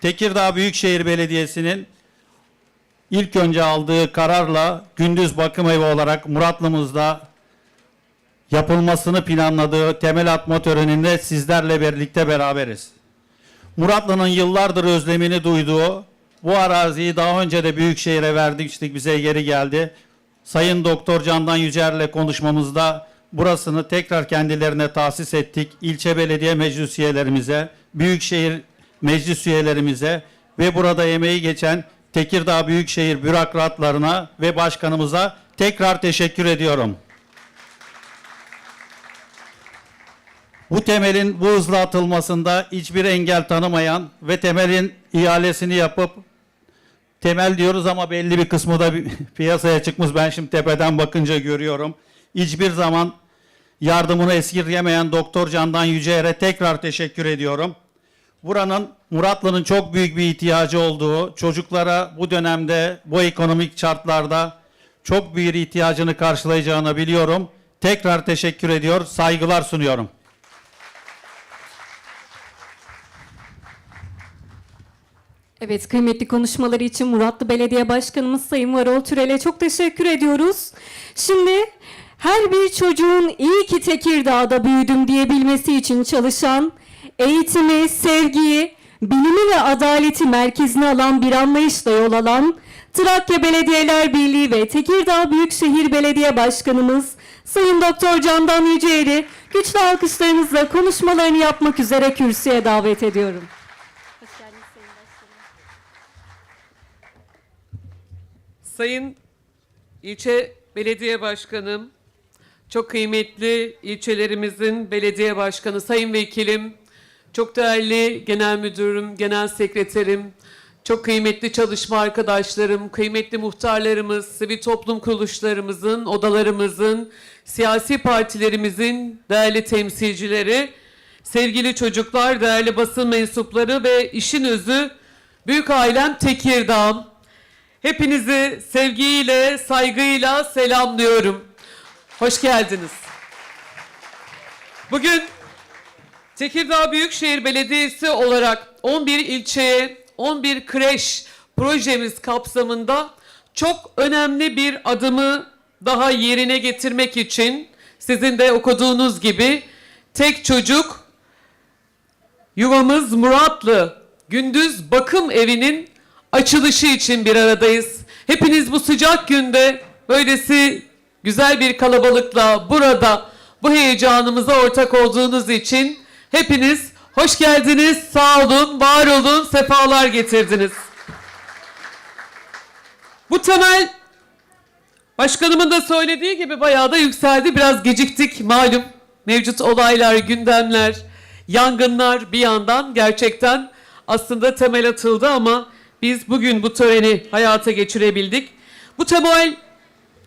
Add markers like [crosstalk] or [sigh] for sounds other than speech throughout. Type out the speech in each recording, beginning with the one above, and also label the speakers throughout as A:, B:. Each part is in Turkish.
A: Tekirdağ Büyükşehir Belediyesi'nin ilk önce aldığı kararla gündüz bakım evi olarak Muratlı'mızda yapılmasını planladığı temel atma töreninde sizlerle birlikte beraberiz. Muratlı'nın yıllardır özlemini duyduğu bu araziyi daha önce de Büyükşehir'e vermiştik bize geri geldi. Sayın Doktor Candan Yücer'le konuşmamızda burasını tekrar kendilerine tahsis ettik. İlçe belediye meclis üyelerimize, Büyükşehir meclis üyelerimize ve burada emeği geçen Tekirdağ Büyükşehir bürokratlarına ve başkanımıza tekrar teşekkür ediyorum. Bu temelin bu hızla atılmasında hiçbir engel tanımayan ve temelin ihalesini yapıp temel diyoruz ama belli bir kısmı da [laughs] piyasaya çıkmış. Ben şimdi tepeden bakınca görüyorum. Hiçbir zaman yardımını esirgemeyen Doktor Candan Yüceer'e tekrar teşekkür ediyorum. Buranın Muratlı'nın çok büyük bir ihtiyacı olduğu, çocuklara bu dönemde bu ekonomik şartlarda çok büyük ihtiyacını karşılayacağını biliyorum. Tekrar teşekkür ediyor, saygılar sunuyorum.
B: Evet, kıymetli konuşmaları için Muratlı Belediye Başkanımız Sayın Varol Türel'e çok teşekkür ediyoruz. Şimdi her bir çocuğun iyi ki Tekirdağ'da büyüdüm diyebilmesi için çalışan, eğitimi, sevgiyi, bilimi ve adaleti merkezine alan bir anlayışla yol alan Trakya Belediyeler Birliği ve Tekirdağ Büyükşehir Belediye Başkanımız Sayın Doktor Candan Yüceer'i güçlü alkışlarınızla konuşmalarını yapmak üzere kürsüye davet ediyorum. Hoş geldiniz Sayın Başkanım.
C: Sayın ilçe belediye başkanım, çok kıymetli ilçelerimizin belediye başkanı, sayın vekilim, çok değerli genel müdürüm, genel sekreterim, çok kıymetli çalışma arkadaşlarım, kıymetli muhtarlarımız, sivil toplum kuruluşlarımızın, odalarımızın, siyasi partilerimizin değerli temsilcileri, sevgili çocuklar, değerli basın mensupları ve işin özü büyük ailem Tekirdağ'ım. Hepinizi sevgiyle, saygıyla selamlıyorum. Hoş geldiniz. Bugün Tekirdağ Büyükşehir Belediyesi olarak 11 ilçeye 11 kreş projemiz kapsamında çok önemli bir adımı daha yerine getirmek için sizin de okuduğunuz gibi tek çocuk Yuvamız Muratlı Gündüz Bakım Evi'nin açılışı için bir aradayız. Hepiniz bu sıcak günde böylesi güzel bir kalabalıkla burada bu heyecanımıza ortak olduğunuz için hepiniz hoş geldiniz, sağ olun, var olun, sefalar getirdiniz. Bu temel Başkanımın da söylediği gibi bayağı da yükseldi. Biraz geciktik malum. Mevcut olaylar, gündemler, yangınlar bir yandan gerçekten aslında temel atıldı ama biz bugün bu töreni hayata geçirebildik. Bu temel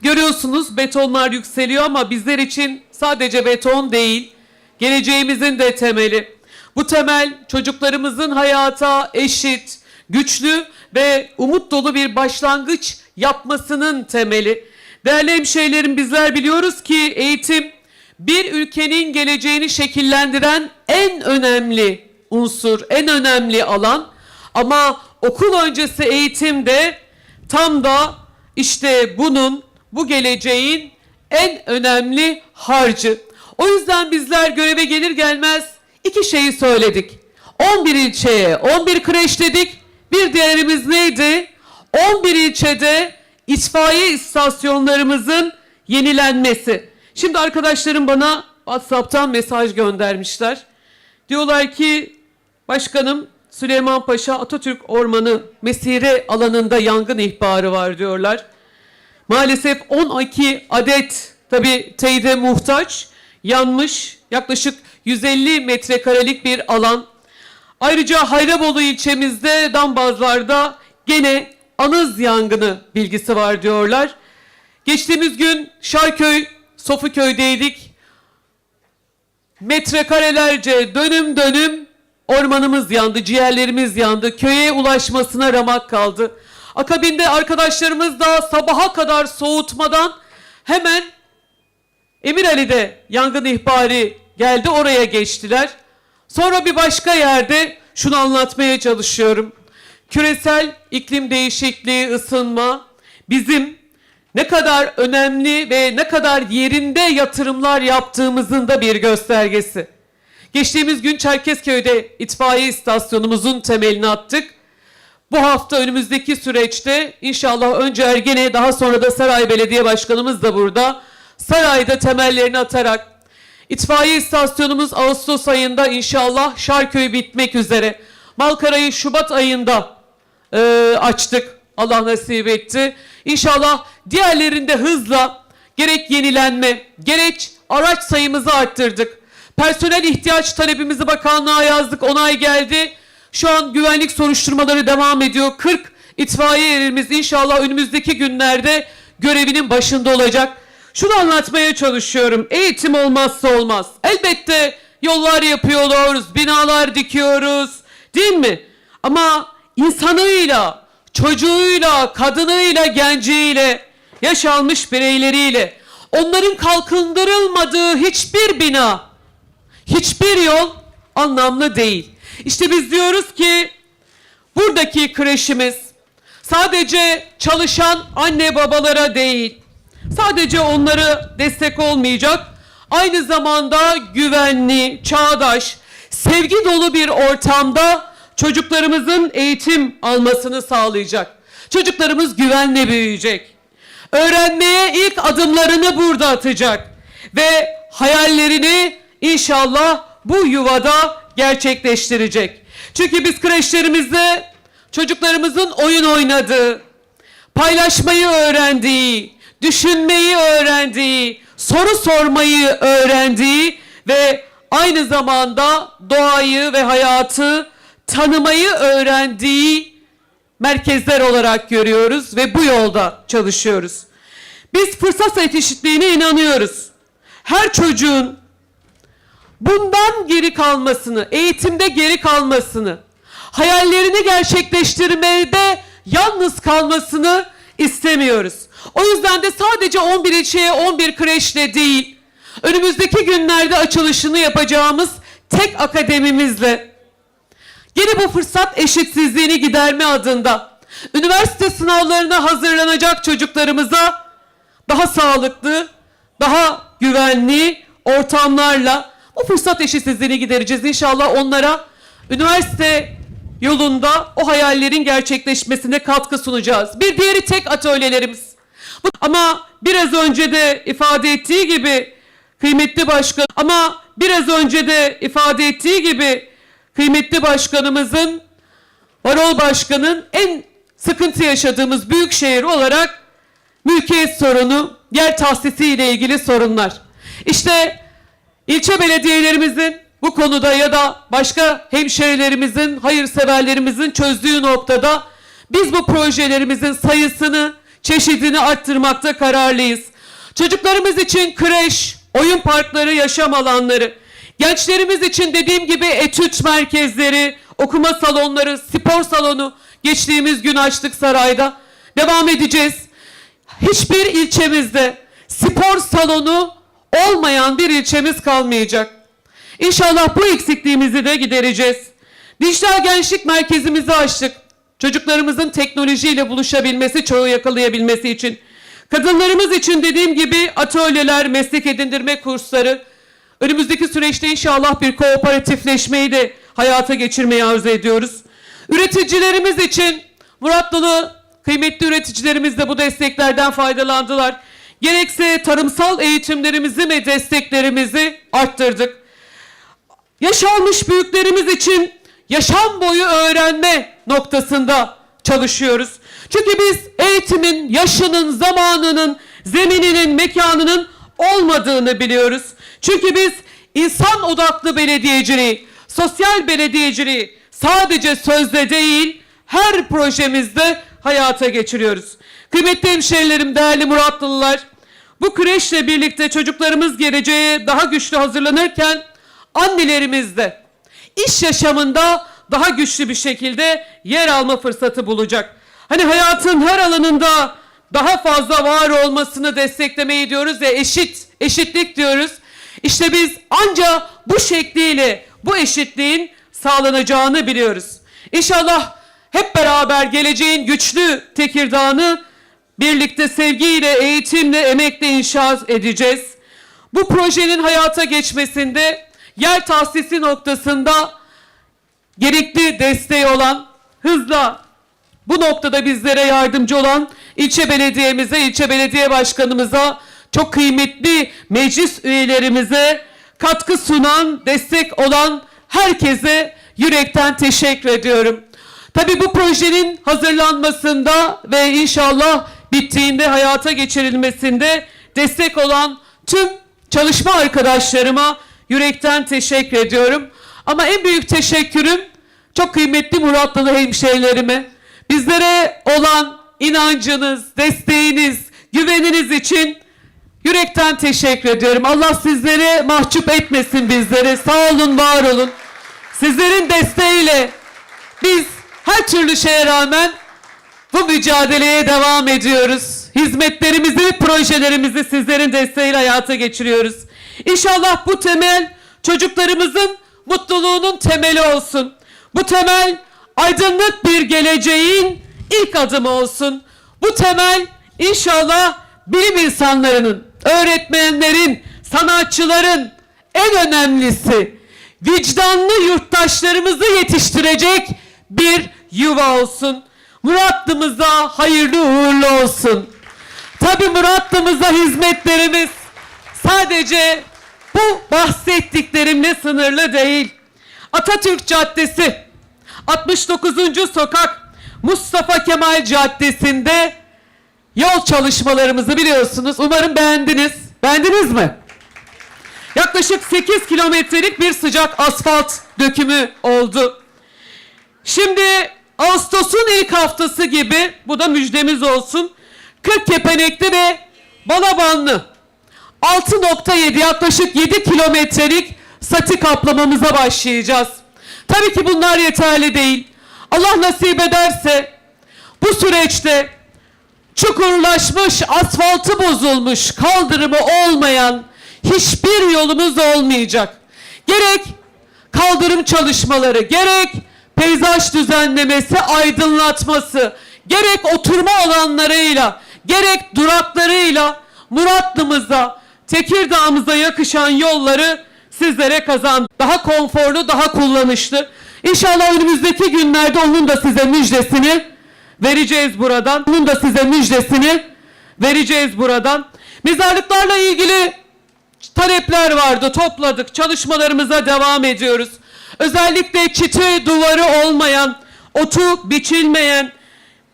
C: görüyorsunuz betonlar yükseliyor ama bizler için sadece beton değil, geleceğimizin de temeli. Bu temel çocuklarımızın hayata eşit, güçlü ve umut dolu bir başlangıç yapmasının temeli. Değerli hemşehrilerim bizler biliyoruz ki eğitim bir ülkenin geleceğini şekillendiren en önemli unsur, en önemli alan. Ama okul öncesi eğitim de tam da işte bunun, bu geleceğin en önemli harcı. O yüzden bizler göreve gelir gelmez iki şeyi söyledik. 11 ilçeye 11 kreş dedik. Bir diğerimiz neydi? 11 ilçede itfaiye istasyonlarımızın yenilenmesi. Şimdi arkadaşlarım bana WhatsApp'tan mesaj göndermişler. Diyorlar ki başkanım Süleyman Paşa Atatürk Ormanı mesire alanında yangın ihbarı var diyorlar. Maalesef 12 adet tabi teyide muhtaç yanmış yaklaşık 150 metrekarelik bir alan. Ayrıca Hayrabolu ilçemizde Dambazlar'da gene anız yangını bilgisi var diyorlar. Geçtiğimiz gün Şarköy, Sofuköy'deydik. Metrekarelerce dönüm dönüm ormanımız yandı, ciğerlerimiz yandı. Köye ulaşmasına ramak kaldı. Akabinde arkadaşlarımız da sabaha kadar soğutmadan hemen Emirali'de yangın ihbari geldi oraya geçtiler. Sonra bir başka yerde şunu anlatmaya çalışıyorum. küresel iklim değişikliği, ısınma bizim ne kadar önemli ve ne kadar yerinde yatırımlar yaptığımızın da bir göstergesi. Geçtiğimiz gün Çerkezköy'de itfaiye istasyonumuzun temelini attık. Bu hafta önümüzdeki süreçte inşallah önce Ergene daha sonra da Saray Belediye Başkanımız da burada. Sarayda temellerini atarak itfaiye istasyonumuz Ağustos ayında inşallah Şarköy bitmek üzere. Malkara'yı Şubat ayında e, açtık. Allah nasip etti. İnşallah diğerlerinde hızla gerek yenilenme, gerek araç sayımızı arttırdık. Personel ihtiyaç talebimizi bakanlığa yazdık. Onay geldi. Şu an güvenlik soruşturmaları devam ediyor. 40 itfaiye erimiz inşallah önümüzdeki günlerde görevinin başında olacak. Şunu anlatmaya çalışıyorum. Eğitim olmazsa olmaz. Elbette yollar yapıyoruz, binalar dikiyoruz. Değil mi? Ama insanıyla, çocuğuyla, kadınıyla, genciyle, yaş almış bireyleriyle onların kalkındırılmadığı hiçbir bina, hiçbir yol anlamlı değil. İşte biz diyoruz ki buradaki kreşimiz sadece çalışan anne babalara değil, sadece onları destek olmayacak, aynı zamanda güvenli, çağdaş, sevgi dolu bir ortamda çocuklarımızın eğitim almasını sağlayacak. Çocuklarımız güvenle büyüyecek. Öğrenmeye ilk adımlarını burada atacak ve hayallerini inşallah bu yuvada gerçekleştirecek. Çünkü biz kreşlerimizde çocuklarımızın oyun oynadığı, paylaşmayı öğrendiği, düşünmeyi öğrendiği, soru sormayı öğrendiği ve aynı zamanda doğayı ve hayatı tanımayı öğrendiği merkezler olarak görüyoruz ve bu yolda çalışıyoruz. Biz fırsat eşitliğine inanıyoruz. Her çocuğun bundan geri kalmasını, eğitimde geri kalmasını, hayallerini gerçekleştirmede yalnız kalmasını istemiyoruz. O yüzden de sadece 11 ilçeye 11 kreşle değil, önümüzdeki günlerde açılışını yapacağımız tek akademimizle Yine bu fırsat eşitsizliğini giderme adında üniversite sınavlarına hazırlanacak çocuklarımıza daha sağlıklı, daha güvenli ortamlarla bu fırsat eşitsizliğini gidereceğiz. İnşallah onlara üniversite yolunda o hayallerin gerçekleşmesine katkı sunacağız. Bir diğeri tek atölyelerimiz. Ama biraz önce de ifade ettiği gibi kıymetli başkan ama biraz önce de ifade ettiği gibi kıymetli başkanımızın Varol Başkan'ın en sıkıntı yaşadığımız büyük şehir olarak mülkiyet sorunu, yer tahsisi ile ilgili sorunlar. İşte ilçe belediyelerimizin bu konuda ya da başka hemşehrilerimizin, hayırseverlerimizin çözdüğü noktada biz bu projelerimizin sayısını, çeşidini arttırmakta kararlıyız. Çocuklarımız için kreş, oyun parkları, yaşam alanları, gençlerimiz için dediğim gibi etüt merkezleri, okuma salonları, spor salonu geçtiğimiz gün açtık sarayda. Devam edeceğiz. Hiçbir ilçemizde spor salonu olmayan bir ilçemiz kalmayacak. İnşallah bu eksikliğimizi de gidereceğiz. Dijital Gençlik Merkezimizi açtık. Çocuklarımızın teknolojiyle buluşabilmesi, çoğu yakalayabilmesi için. Kadınlarımız için dediğim gibi atölyeler, meslek edindirme kursları. Önümüzdeki süreçte inşallah bir kooperatifleşmeyi de hayata geçirmeyi arzu ediyoruz. Üreticilerimiz için Muratlılı kıymetli üreticilerimiz de bu desteklerden faydalandılar. Gerekse tarımsal eğitimlerimizi ve desteklerimizi arttırdık. Yaş almış büyüklerimiz için yaşam boyu öğrenme noktasında çalışıyoruz. Çünkü biz eğitimin yaşının, zamanının, zemininin, mekanının olmadığını biliyoruz. Çünkü biz insan odaklı belediyeciliği, sosyal belediyeciliği sadece sözde değil her projemizde hayata geçiriyoruz. Kıymetli hemşehrilerim, değerli Muratlılar, bu kreşle birlikte çocuklarımız geleceğe daha güçlü hazırlanırken annelerimiz de iş yaşamında daha güçlü bir şekilde yer alma fırsatı bulacak. Hani hayatın her alanında daha fazla var olmasını desteklemeyi diyoruz ya eşit, eşitlik diyoruz. İşte biz anca bu şekliyle bu eşitliğin sağlanacağını biliyoruz. İnşallah hep beraber geleceğin güçlü Tekirdağ'ını birlikte sevgiyle, eğitimle, emekle inşa edeceğiz. Bu projenin hayata geçmesinde yer tahsisi noktasında gerekli desteği olan, hızla bu noktada bizlere yardımcı olan ilçe belediyemize, ilçe belediye başkanımıza, çok kıymetli meclis üyelerimize, katkı sunan, destek olan herkese yürekten teşekkür ediyorum. Tabii bu projenin hazırlanmasında ve inşallah bittiğinde hayata geçirilmesinde destek olan tüm çalışma arkadaşlarıma yürekten teşekkür ediyorum. Ama en büyük teşekkürüm çok kıymetli Muratlılı hemşehrilerime, bizlere olan inancınız, desteğiniz, güveniniz için yürekten teşekkür ediyorum. Allah sizleri mahcup etmesin bizleri. Sağ olun, var olun. Sizlerin desteğiyle biz her türlü şeye rağmen bu mücadeleye devam ediyoruz. Hizmetlerimizi, projelerimizi sizlerin desteğiyle hayata geçiriyoruz. İnşallah bu temel çocuklarımızın mutluluğunun temeli olsun. Bu temel aydınlık bir geleceğin ilk adımı olsun. Bu temel inşallah bilim insanlarının, öğretmenlerin, sanatçıların en önemlisi vicdanlı yurttaşlarımızı yetiştirecek bir yuva olsun. Muratlımıza hayırlı uğurlu olsun. Tabi Muratlımıza hizmetlerimiz sadece bu bahsettiklerimle sınırlı değil. Atatürk Caddesi, 69. Sokak, Mustafa Kemal Caddesi'nde yol çalışmalarımızı biliyorsunuz. Umarım beğendiniz. Beğendiniz mi? Yaklaşık 8 kilometrelik bir sıcak asfalt dökümü oldu. Şimdi Ağustos'un ilk haftası gibi bu da müjdemiz olsun. 40 kepenekli ve balabanlı 6.7 yaklaşık 7 kilometrelik sati kaplamamıza başlayacağız. Tabii ki bunlar yeterli değil. Allah nasip ederse bu süreçte çukurlaşmış, asfaltı bozulmuş, kaldırımı olmayan hiçbir yolumuz olmayacak. Gerek kaldırım çalışmaları, gerek peyzaj düzenlemesi, aydınlatması, gerek oturma alanlarıyla, gerek duraklarıyla Muratlımıza, Tekirdağ'ımıza yakışan yolları sizlere kazan. Daha konforlu, daha kullanışlı. İnşallah önümüzdeki günlerde onun da size müjdesini vereceğiz buradan. Onun da size müjdesini vereceğiz buradan. Mezarlıklarla ilgili talepler vardı, topladık. Çalışmalarımıza devam ediyoruz. Özellikle çiti duvarı olmayan, otu biçilmeyen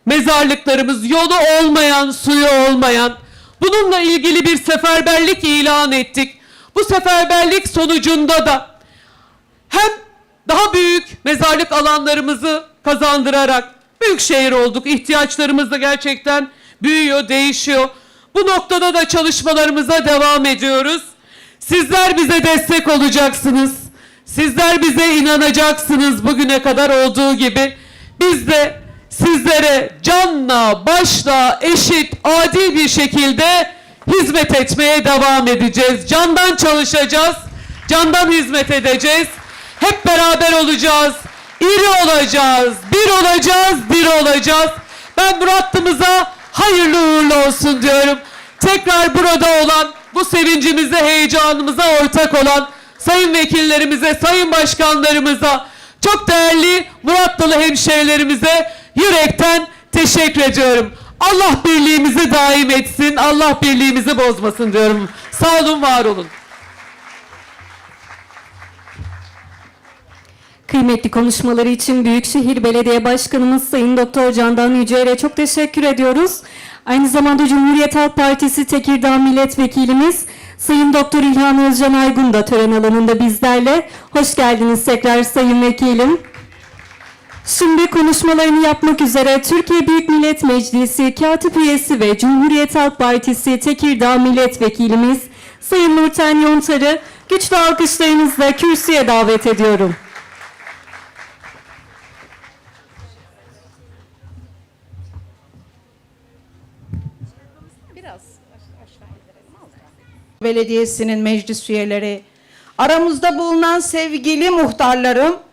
C: mezarlıklarımız, yolu olmayan, suyu olmayan. Bununla ilgili bir seferberlik ilan ettik. Bu seferberlik sonucunda da hem daha büyük mezarlık alanlarımızı kazandırarak büyük şehir olduk. İhtiyaçlarımız da gerçekten büyüyor, değişiyor. Bu noktada da çalışmalarımıza devam ediyoruz. Sizler bize destek olacaksınız. Sizler bize inanacaksınız bugüne kadar olduğu gibi. Biz de sizlere canla, başla, eşit, adil bir şekilde hizmet etmeye devam edeceğiz. Candan çalışacağız, candan hizmet edeceğiz. Hep beraber olacağız, iri olacağız, bir olacağız, bir olacağız. Ben Murat'ımıza hayırlı uğurlu olsun diyorum. Tekrar burada olan, bu sevincimize, heyecanımıza ortak olan sayın vekillerimize, sayın başkanlarımıza, çok değerli Muratlılı hemşehrilerimize yürekten teşekkür ediyorum. Allah birliğimizi daim etsin, Allah birliğimizi bozmasın diyorum. Sağ olun, var olun.
B: Kıymetli konuşmaları için Büyükşehir Belediye Başkanımız Sayın Doktor Candan Yücel'e çok teşekkür ediyoruz. Aynı zamanda Cumhuriyet Halk Partisi Tekirdağ Milletvekilimiz Sayın Doktor İlhan Özcan Aygun da tören alanında bizlerle. Hoş geldiniz tekrar Sayın Vekilim. Şimdi konuşmalarını yapmak üzere Türkiye Büyük Millet Meclisi Katip Üyesi ve Cumhuriyet Halk Partisi Tekirdağ Milletvekilimiz Sayın Nurten Yontar'ı güçlü alkışlarınızla kürsüye davet ediyorum.
D: Belediyesi'nin meclis üyeleri, aramızda bulunan sevgili muhtarlarım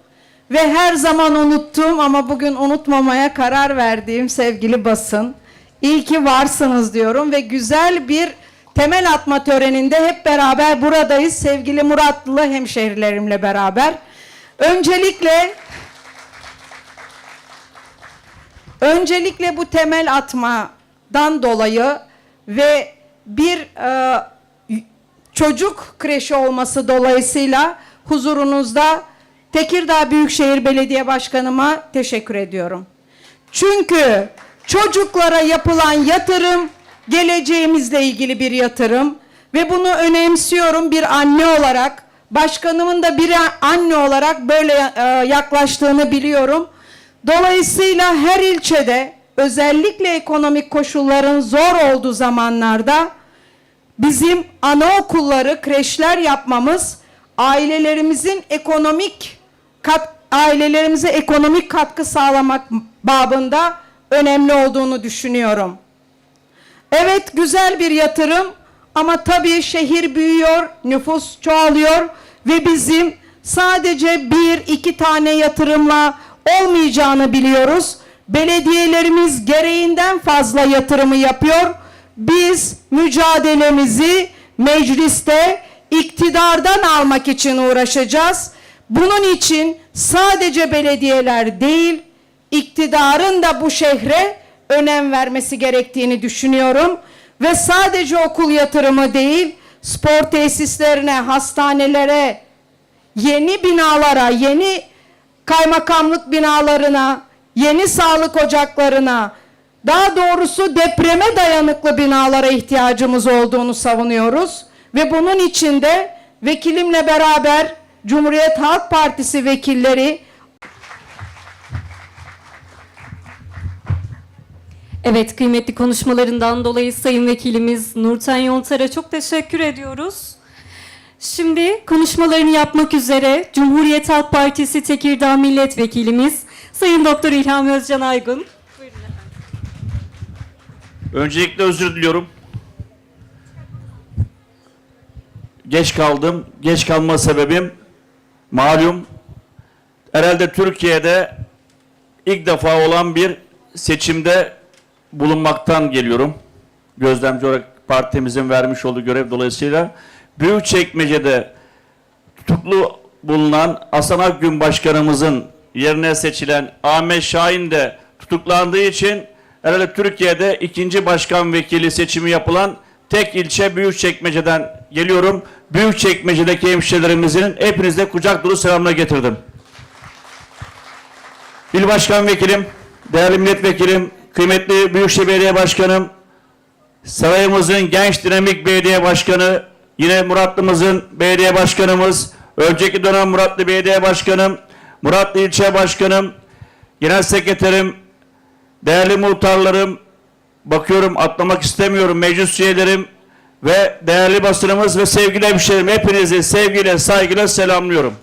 D: ve her zaman unuttuğum ama bugün unutmamaya karar verdiğim sevgili basın. İyi ki varsınız diyorum ve güzel bir temel atma töreninde hep beraber buradayız sevgili Muratlı hemşehrilerimle beraber. Öncelikle Öncelikle bu temel atmadan dolayı ve bir e, çocuk kreşi olması dolayısıyla huzurunuzda Tekirdağ Büyükşehir Belediye Başkanıma teşekkür ediyorum. Çünkü çocuklara yapılan yatırım geleceğimizle ilgili bir yatırım ve bunu önemsiyorum bir anne olarak. Başkanımın da bir anne olarak böyle e, yaklaştığını biliyorum. Dolayısıyla her ilçede özellikle ekonomik koşulların zor olduğu zamanlarda bizim anaokulları, kreşler yapmamız ailelerimizin ekonomik kat, ailelerimize ekonomik katkı sağlamak babında önemli olduğunu düşünüyorum. Evet güzel bir yatırım ama tabii şehir büyüyor, nüfus çoğalıyor ve bizim sadece bir iki tane yatırımla olmayacağını biliyoruz. Belediyelerimiz gereğinden fazla yatırımı yapıyor. Biz mücadelemizi mecliste iktidardan almak için uğraşacağız. Bunun için sadece belediyeler değil, iktidarın da bu şehre önem vermesi gerektiğini düşünüyorum. Ve sadece okul yatırımı değil, spor tesislerine, hastanelere, yeni binalara, yeni kaymakamlık binalarına, yeni sağlık ocaklarına, daha doğrusu depreme dayanıklı binalara ihtiyacımız olduğunu savunuyoruz. Ve bunun için de vekilimle beraber Cumhuriyet Halk Partisi vekilleri
B: Evet kıymetli konuşmalarından dolayı Sayın Vekilimiz Nurten Yontar'a çok teşekkür ediyoruz. Şimdi konuşmalarını yapmak üzere Cumhuriyet Halk Partisi Tekirdağ Milletvekilimiz Sayın Doktor İlham Özcan Aygun.
E: Öncelikle özür diliyorum. Geç kaldım. Geç kalma sebebim malum herhalde Türkiye'de ilk defa olan bir seçimde bulunmaktan geliyorum. Gözlemci olarak partimizin vermiş olduğu görev dolayısıyla Büyükçekmece'de tutuklu bulunan Hasan Akgün Başkanımızın yerine seçilen Ahmet Şahin de tutuklandığı için herhalde Türkiye'de ikinci başkan vekili seçimi yapılan tek ilçe Büyükçekmece'den geliyorum. Büyükçekmece'deki hemşehrilerimizin hepinize kucak dolu selamlar getirdim. İl Başkan Vekilim, değerli milletvekilim, kıymetli Büyükşehir Belediye Başkanım, sarayımızın genç dinamik belediye başkanı, yine Muratlı'mızın belediye başkanımız, önceki dönem Muratlı Belediye Başkanım, Muratlı İlçe Başkanım, Genel Sekreterim, değerli muhtarlarım, bakıyorum atlamak istemiyorum meclis üyelerim ve değerli basınımız ve sevgili hemşehrilerim hepinizi sevgiyle saygıyla selamlıyorum.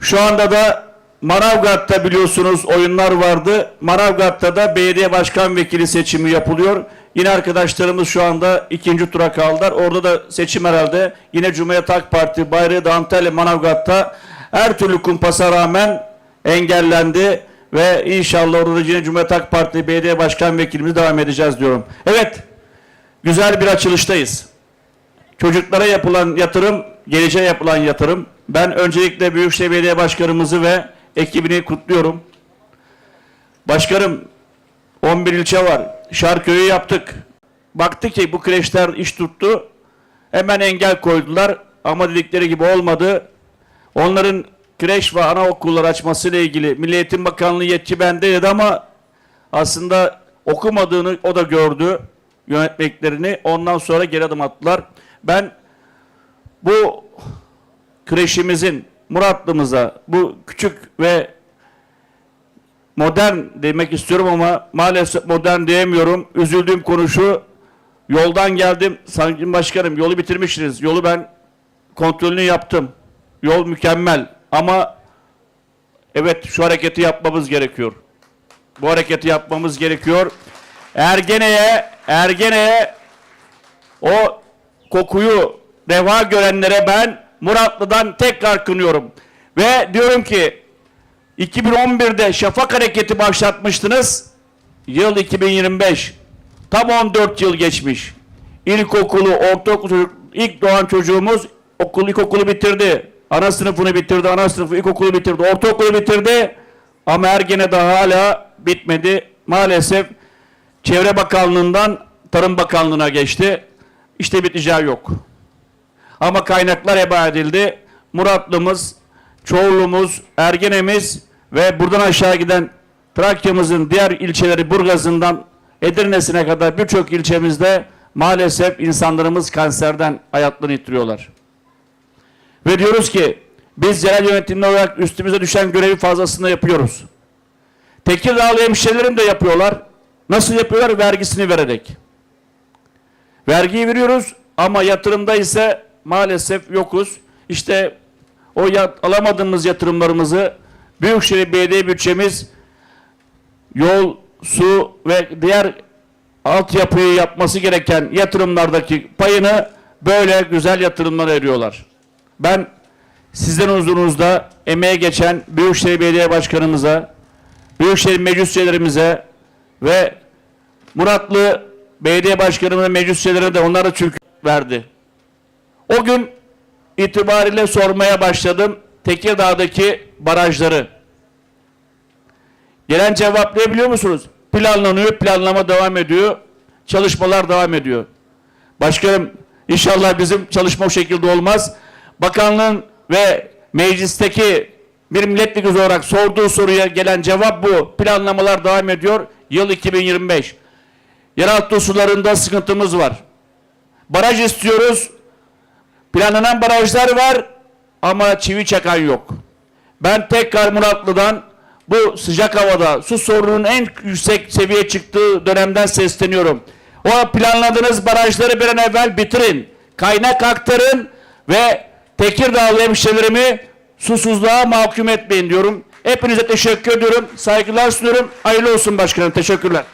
E: Şu anda da Manavgat'ta biliyorsunuz oyunlar vardı. Manavgat'ta da belediye başkan vekili seçimi yapılıyor. Yine arkadaşlarımız şu anda ikinci tura kaldılar. Orada da seçim herhalde. Yine Cumhuriyet Halk Parti bayrağı da Antalya Manavgat'ta her türlü kumpasa rağmen engellendi. Ve inşallah orada da yine Cumhuriyet Halk Parti belediye başkan vekilimiz devam edeceğiz diyorum. Evet, güzel bir açılıştayız. Çocuklara yapılan yatırım, geleceğe yapılan yatırım. Ben öncelikle Büyükşehir Belediye Başkanımızı ve ekibini kutluyorum. Başkanım, 11 ilçe var. Şarköy'ü yaptık. Baktı ki bu kreşler iş tuttu. Hemen engel koydular. Ama dedikleri gibi olmadı. Onların kreş ve anaokulları açmasıyla ilgili Milli Eğitim Bakanlığı yetki bende dedi ama aslında okumadığını o da gördü yönetmeklerini. Ondan sonra geri adım attılar. Ben bu kreşimizin Muratlı'mıza bu küçük ve modern demek istiyorum ama maalesef modern diyemiyorum. Üzüldüğüm konu şu. Yoldan geldim. Sayın Başkanım yolu bitirmişsiniz. Yolu ben kontrolünü yaptım. Yol mükemmel ama evet şu hareketi yapmamız gerekiyor. Bu hareketi yapmamız gerekiyor. Ergene'ye Ergene'ye o kokuyu reva görenlere ben Muratlı'dan tekrar kınıyorum. Ve diyorum ki 2011'de Şafak Hareketi başlatmıştınız. Yıl 2025. Tam 14 yıl geçmiş. İlkokulu, ortaokulu, çocuk- ilk doğan çocuğumuz okul, ilkokulu bitirdi. Ana sınıfını bitirdi, ana sınıfı ilkokulu bitirdi, ortaokulu bitirdi. Ama Ergene daha hala bitmedi. Maalesef Çevre Bakanlığı'ndan Tarım Bakanlığı'na geçti. İşte biteceği yok. Ama kaynaklar heba edildi. Muratlı'mız, Çoğlu'muz, Ergene'miz ve buradan aşağı giden Trakya'mızın diğer ilçeleri Burgaz'ından Edirne'sine kadar birçok ilçemizde maalesef insanlarımız kanserden hayatlarını yitiriyorlar. Ve diyoruz ki biz yerel yönetimler olarak üstümüze düşen görevi fazlasını yapıyoruz. Tekirdağlı hemşehrilerim de yapıyorlar. Nasıl yapıyorlar? Vergisini vererek. Vergiyi veriyoruz ama yatırımda ise maalesef yokuz. İşte o yat- alamadığımız yatırımlarımızı Büyükşehir Belediye bütçemiz yol, su ve diğer altyapıyı yapması gereken yatırımlardaki payını böyle güzel yatırımlara veriyorlar. Ben sizden huzurunuzda emeğe geçen Büyükşehir Belediye Başkanımıza, Büyükşehir Meclis üyelerimize ve Muratlı Belediye Başkanımıza, meclis üyelerine de onlara çünkü verdi. O gün itibariyle sormaya başladım Tekirdağ'daki barajları. Gelen cevap ne biliyor musunuz? Planlanıyor, planlama devam ediyor, çalışmalar devam ediyor. Başkanım inşallah bizim çalışma o şekilde olmaz. Bakanlığın ve meclisteki bir milletvekili olarak sorduğu soruya gelen cevap bu. Planlamalar devam ediyor. Yıl 2025. Yeraltı sularında sıkıntımız var. Baraj istiyoruz. Planlanan barajlar var ama çivi çakan yok. Ben tekrar Muratlı'dan bu sıcak havada su sorununun en yüksek seviyeye çıktığı dönemden sesleniyorum. O planladığınız barajları bir an evvel bitirin. Kaynak aktarın ve Tekirdağlı hemşehrilerimi susuzluğa mahkum etmeyin diyorum. Hepinize teşekkür ediyorum. Saygılar sunuyorum. Hayırlı olsun başkanım. Teşekkürler.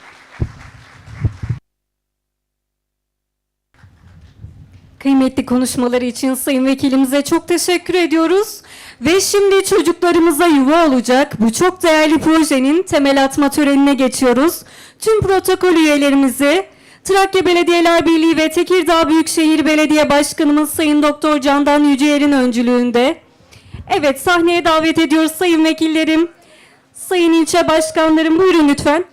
B: Kıymetli konuşmaları için Sayın Vekilimize çok teşekkür ediyoruz. Ve şimdi çocuklarımıza yuva olacak bu çok değerli projenin temel atma törenine geçiyoruz. Tüm protokol üyelerimizi Trakya Belediyeler Birliği ve Tekirdağ Büyükşehir Belediye Başkanımız Sayın Doktor Candan Yüceyer'in öncülüğünde. Evet sahneye davet ediyoruz sayın vekillerim. Sayın ilçe başkanlarım buyurun lütfen.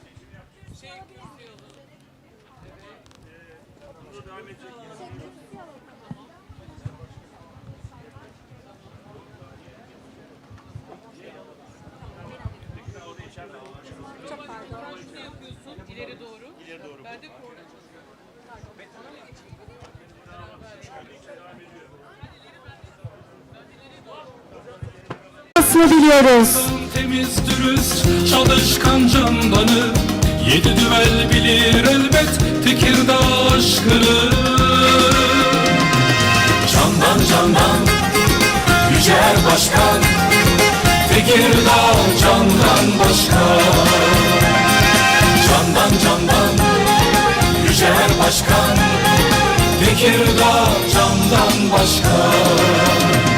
B: Nasıl biliyoruz?
F: Temiz dürüst çalışkan candanı. Yedi düvel bilir elbet Tekirdağ aşkını. Candan candan Yücel Başkan. Tekirdağ candan başkan. Candan candan Başkan Tekirdağ candan başkan